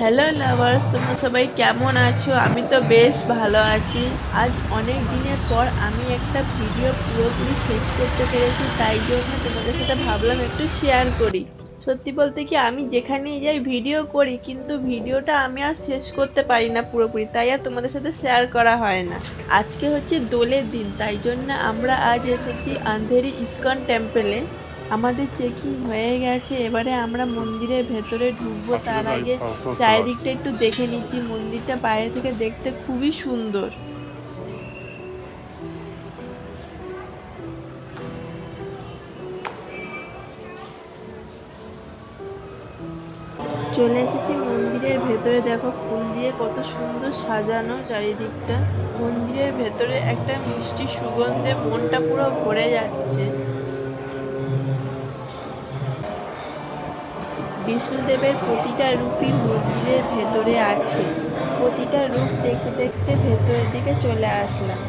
Hello lovers তোমরা সবাই কেমন আছো? আমি তো বেশ ভালো আছি। আজ অনেক দিনের পর আমি একটা ভিডিও পুরোপুরি শেষ করতে পেরেছি, তাই জন্য তোমাদের সাথে ভাবলাম একটু শেয়ার করি। সত্যি বলতে কি, আমি যেখানেই যাই ভিডিও করি, কিন্তু ভিডিওটা আমি আর শেষ করতে পারি না পুরোপুরি, তাই আর তোমাদের সাথে শেয়ার করা হয় না। আজকে হচ্ছে দোলের দিন, তাই জন্য আমরা আজ এসেছি আন্ধেরি ইস্কন টেম্পলে আমাদের চেকিং হয়ে গেছে এবারে আমরা মন্দিরের ভেতরে ঢুকবো। তার আগে চারিদিকটা একটু দেখে নিচ্ছি মন্দিরটা বাইরে থেকে দেখতে খুবই সুন্দর। চলে এসেছি মন্দিরের ভেতরে দেখো ফুল দিয়ে কত সুন্দর সাজানো চারিদিকটা। মন্দিরের ভেতরে একটা মিষ্টি সুগন্ধে মনটা পুরো ভরে যাচ্ছে। বিষ্ণুদেবের প্রতিটা রূপই মন্দিরের ভেতরে আছে। প্রতিটা রূপ দেখতে দেখতে ভেতরের দিকে চলে আসলাম।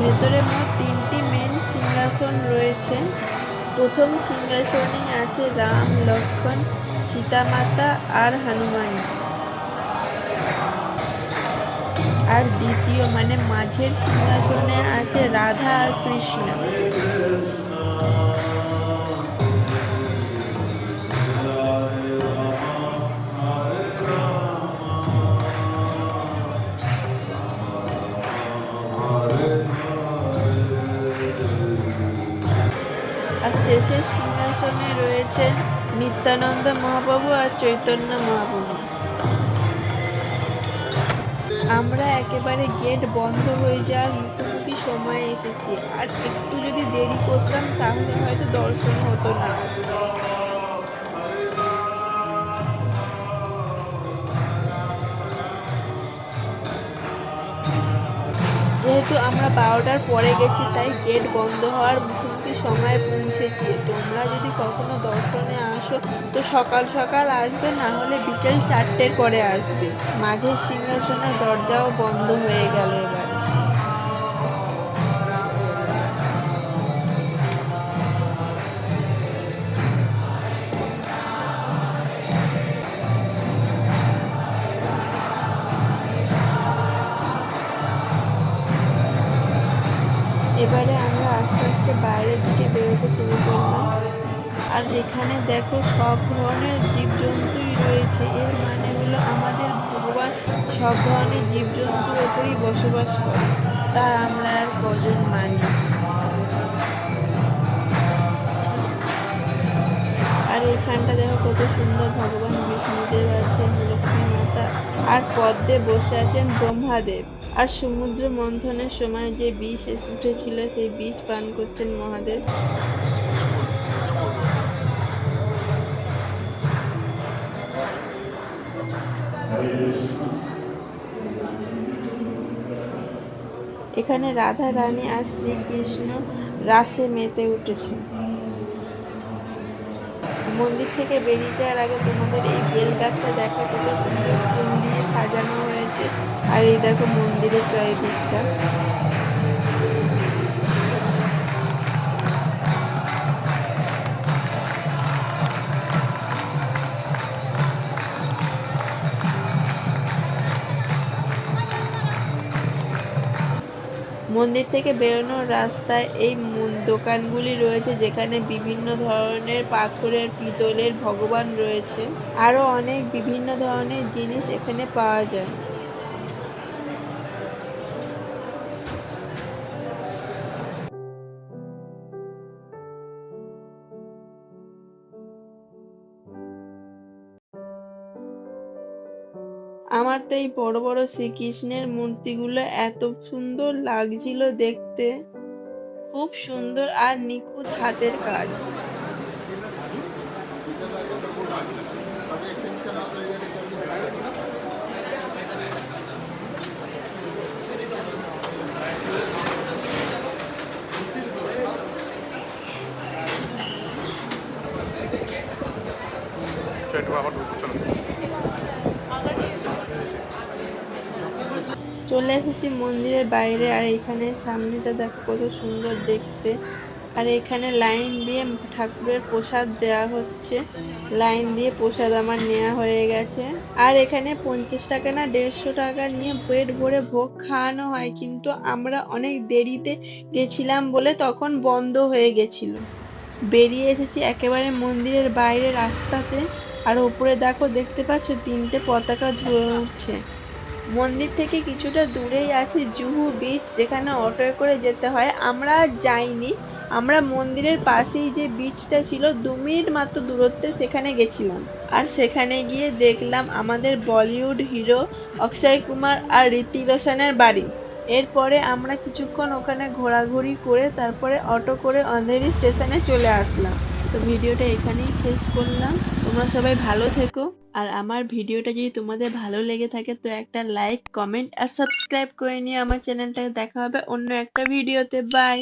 ভেতরে মোট তিনটি মেন সিংহাসন রয়েছে। প্রথম সিংহাসনেই আছে রাম লক্ষ্মণ সীতামাতা আর হনুমানজি। আর দ্বিতীয় মানে মাঝের সিংহাসনে আছে রাধা আর কৃষ্ণ। শেষের সিংহাসনে রয়েছেন নিত্যানন্দ মহাপ্রভু আর চৈতন্য মহাপ্রভু। আমরা একেবারে গেট বন্ধ হয়ে যাওয়ার মুখোমুখি সময়ে এসেছি। আর একটু যদি দেরি করতাম, তাহলে হয়তো দর্শন হতো না। যেহেতু আমরা বারোটার পরে গেছি, তাই গেট বন্ধ হওয়ার মুখোমুখি সময় পৌঁছেছি। তোমরা যদি কখনো দর্শনে আসো, তো সকাল সকাল আসবে, না হলে বিকেল চারটের পরে আসবে। মাঝের সিংহাসনের দরজাও বন্ধ হয়ে গেল এবার। আমরা আস্তে আস্তে বাইরের দিকে বেরোতে শুরু করলাম। আর এখানে দেখো সব ধরনের জীবজন্তুই রয়েছে, এর মানে হলো আমাদের ভগবান সব ধরনের জীবজন্তুর ওপরই বসবাস করে, তা আমরা আর কজন মানি? আর এখানটা দেখো কত সুন্দর ভগবান বিষ্ণুদেব আছেন, লক্ষ্মী মাতা, আর পদ্মে বসে আছেন ব্রহ্মাদেব। আর সমুদ্র মন্থনের সময় যে বিষ উঠেছিল, সেই বিষ পান করছেন মহাদেব। এখানে রাধা রানী আর শ্রীকৃষ্ণ রাসে মেতে উঠেছে। মন্দির থেকে বেরিয়ে যাওয়ার আগে তোমাদের এই বেল গাছটা দেখা কত সুন্দর সাজানো হয়েছে। আর এই দেখো মন্দিরের চারিদিকটা। মন্দির থেকে বেরোনোর রাস্তায় এই দোকানগুলি রয়েছে যেখানে বিভিন্ন ধরনের পাথরের, পিতলের, ভগবান রয়েছে। আরও অনেক বিভিন্ন ধরনের জিনিস এখানে পাওয়া যায়। আমার তো এই বড় বড় শ্রীকৃষ্ণের মূর্তিগুলো এত সুন্দর লাগছিল দেখতে। খুব সুন্দর আর নিখুঁত হাতের কাজ ঢুকছে না চলে এসেছি মন্দিরের বাইরে, আর এখানে সামনেটা দেখো কত সুন্দর দেখতে। আর এখানে লাইন দিয়ে ঠাকুরের প্রসাদ দেওয়া হচ্ছে। লাইন দিয়ে প্রসাদ আমার নেওয়া হয়ে গেছে। আর এখানে পঞ্চাশ টাকা না দেড়শো টাকা নিয়ে পেট ভরে ভোগ খাওয়ানো হয়, কিন্তু আমরা অনেক দেরিতে গেছিলাম বলে তখন বন্ধ হয়ে গেছিল। বেরিয়ে এসেছি একেবারে মন্দিরের বাইরে রাস্তাতে। আর উপরে দেখো, দেখতে পাচ্ছ তিনটে পতাকা ঝুলে উঠছে। মন্দির থেকে কিছুটা দূরেই আছে জুহু বিচ যেখানে অটোয় করে যেতে হয়। আমরা যাইনি। আমরা মন্দিরের পাশেই যে বিচটা ছিল, দু মিনিট মাত্র দূরত্বে সেখানে গেছিলাম। আর সেখানে গিয়ে দেখলাম আমাদের বলিউড হিরো অক্ষয় কুমার আর ঋতিক রোশনের বাড়ি। এরপরে আমরা কিছুক্ষণ ওখানে ঘোরাঘুরি করে তারপরে অটো করে অন্ধেরি স্টেশনে চলে আসলাম। তো ভিডিওটা এখানেই শেষ করলাম। তোমরা সবাই ভালো থেকো। আর আমার ভিডিওটা যদি তোমাদের ভালো লেগে থাকে, তো একটা লাইক কমেন্ট আর সাবস্ক্রাইব করে নিয়ে আমার চ্যানেলটাকে দেখা হবে অন্য একটা ভিডিওতে। বাই